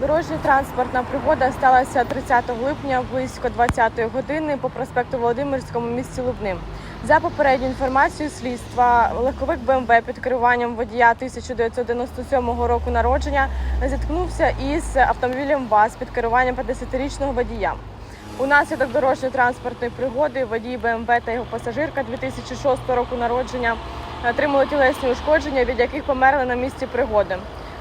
Дорожньо-транспортна пригода сталася 30 липня близько 20-ї години по проспекту Володимирському місті Лубним. За попередньою інформацією слідства, легковик БМВ під керуванням водія 1997 року народження зіткнувся із автомобілем ВАЗ під керуванням 50-річного водія. Унаслідок дорожньо-транспортної пригоди водій БМВ та його пасажирка 2006 року народження отримали тілесні ушкодження, від яких померли на місці пригоди.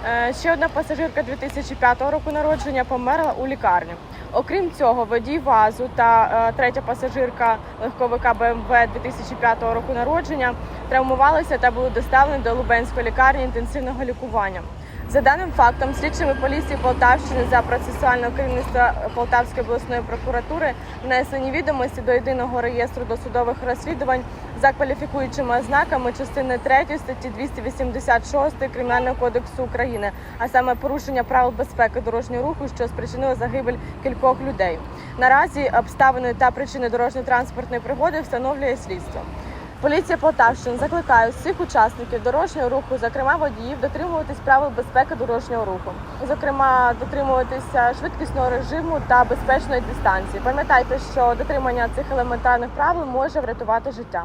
Е, Ще одна пасажирка 2005 року народження померла у лікарні. Окрім цього, водій ВАЗу та е, третя пасажирка легковика БМВ 2005 року народження травмувалися та були доставлені до Лубенської лікарні інтенсивного лікування. За даним фактом, слідчими поліції Полтавщини за процесуального керівництва Полтавської обласної прокуратури внесені відомості до єдиного реєстру досудових розслідувань за кваліфікуючими ознаками частини 3 статті 286 Кримінального кодексу України, а саме порушення правил безпеки дорожнього руху, що спричинило загибель кількох людей. Наразі обставини та причини дорожньо-транспортної пригоди встановлює слідство. Поліція Полтавщини закликає всіх учасників дорожнього руху, зокрема водіїв, дотримуватись правил безпеки дорожнього руху, зокрема дотримуватися швидкісного режиму та безпечної дистанції. Пам'ятайте, що дотримання цих елементарних правил може врятувати життя.